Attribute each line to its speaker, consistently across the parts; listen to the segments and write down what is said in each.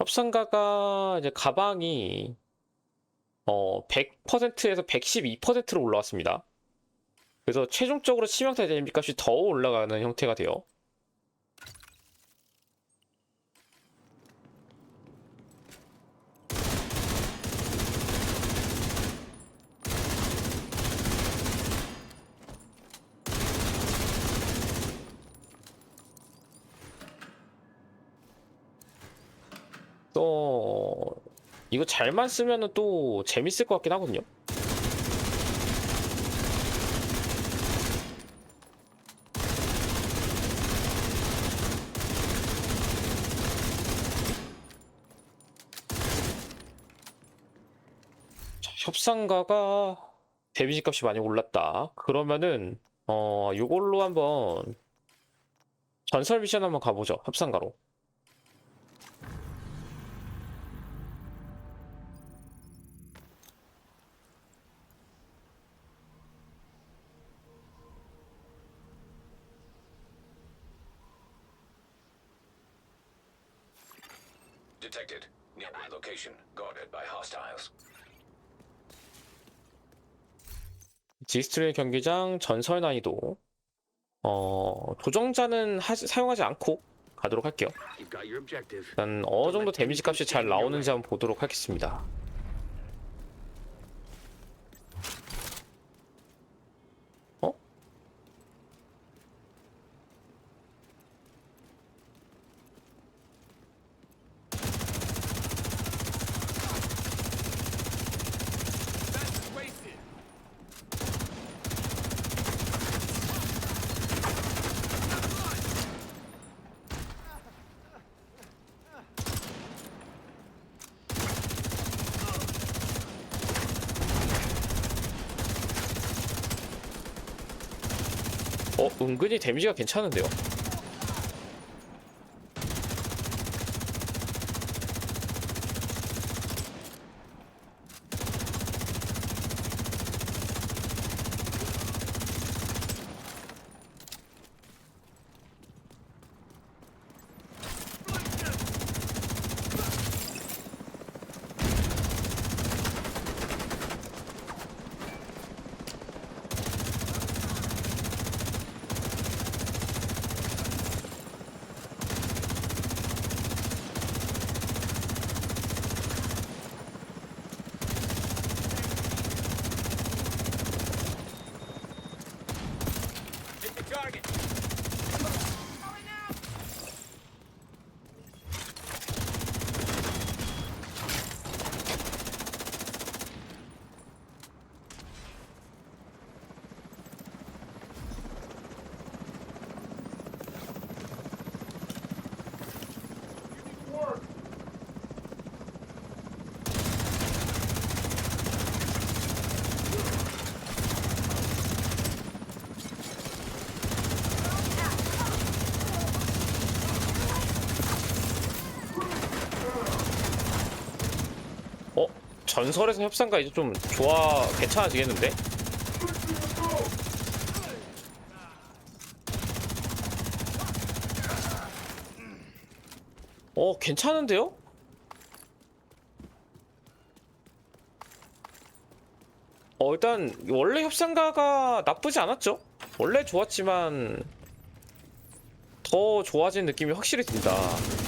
Speaker 1: 협상가가 이제 가방이 어 100%에서 112%로 올라왔습니다. 그래서 최종적으로 치명타 데미지 값이 더 올라가는 형태가 돼요. 또 이거 잘만 쓰면은 또 재밌을 것 같긴 하거든요. 자, 협상가가 데미지 값이 많이 올랐다. 그러면은 어 요걸로 한번 전설 미션 한번 가보죠. 협상가로.
Speaker 2: Detected. Nearby location. Guarded by hostiles.
Speaker 1: 지스트레 경기장 전설 난이도 어 조정자는 하- 사용하지 않고 가도록 할게요.
Speaker 3: You've got your objective.
Speaker 1: 일단 어느 정도 데미지 값이 잘 나오는지 한번 보도록 하겠습니다. 은근히 데미지가 괜찮은데요? 어? 전설에서 협상가 이제 좀 좋아 괜찮아지겠는데? 어 괜찮은데요? 어 일단 원래 협상가가 나쁘지 않았죠? 원래 좋았지만 더 좋아진 느낌이 확실히 든다.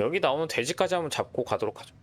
Speaker 1: 여기 나오는 돼지까지 한번 잡고 가도록 하죠.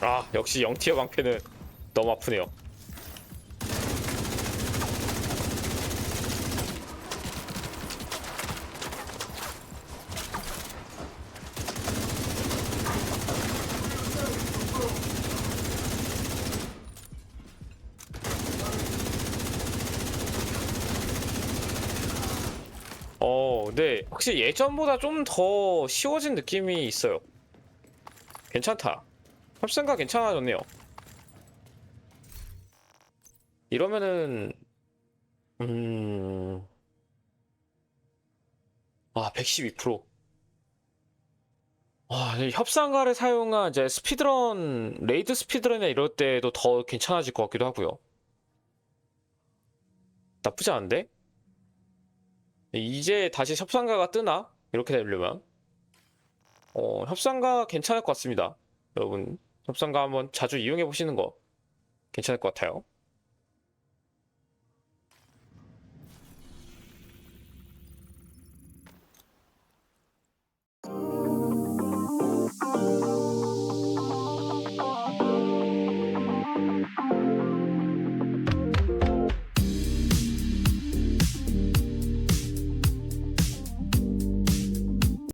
Speaker 1: 아 역시 영티어 방패는 너무 아프네요. 어, 근데 확실히 예전보다 좀 더 쉬워진 느낌이 있어요. 괜찮다. 협상가 괜찮아졌네요. 이러면은 음. 아, 112%. 와, 이 협상가를 사용한 이제 스피드런, 레이드 스피드런이나 이럴 때도 더 괜찮아질 것 같기도 하고요. 나쁘지 않은데? 이제 다시 협상가가 뜨나? 이렇게 되려면. 어, 협상가 괜찮을 것 같습니다. 여러분, 협상가 한번 자주 이용해 보시는 거 괜찮을 것 같아요.